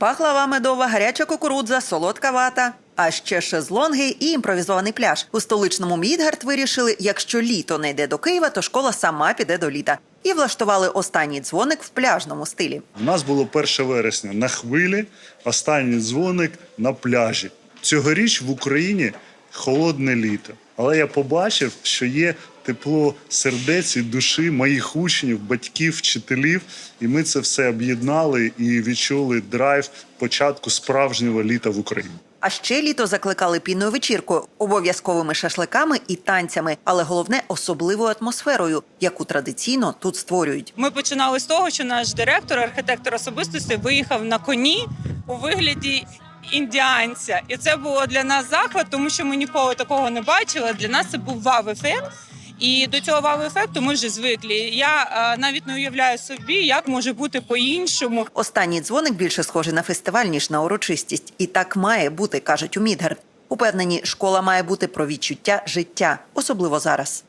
Пахлава медова, гаряча кукурудза, солодка вата. А ще шезлонги і імпровізований пляж. У столичному Мідгард вирішили, якщо літо не йде до Києва, то школа сама піде до літа. І влаштували останній дзвоник в пляжному стилі. У нас було 1 вересня на хвилі, останній дзвоник на пляжі. Цьогоріч в Україні холодне літо. Але я побачив, що є тепло сердець і душі моїх учнів, батьків, вчителів. І ми це все об'єднали і відчули драйв початку справжнього літа в Україні. А ще літо закликали пінною вечіркою, обов'язковими шашликами і танцями, але головне особливою атмосферою, яку традиційно тут створюють. Ми починали з того, що наш директор, архітектор особистості, виїхав на коні у вигляді індіанця, і це було для нас захват, тому що ми ніколи такого не бачили. Для нас це був вау-ефект. І до цього вау-ефекту ми вже звикли. Я е, навіть не уявляю собі, як може бути по-іншому. Останній дзвоник більше схожий на фестиваль ніж на урочистість, і так має бути, кажуть у Мідгард. Упевнені, школа має бути про відчуття життя, особливо зараз.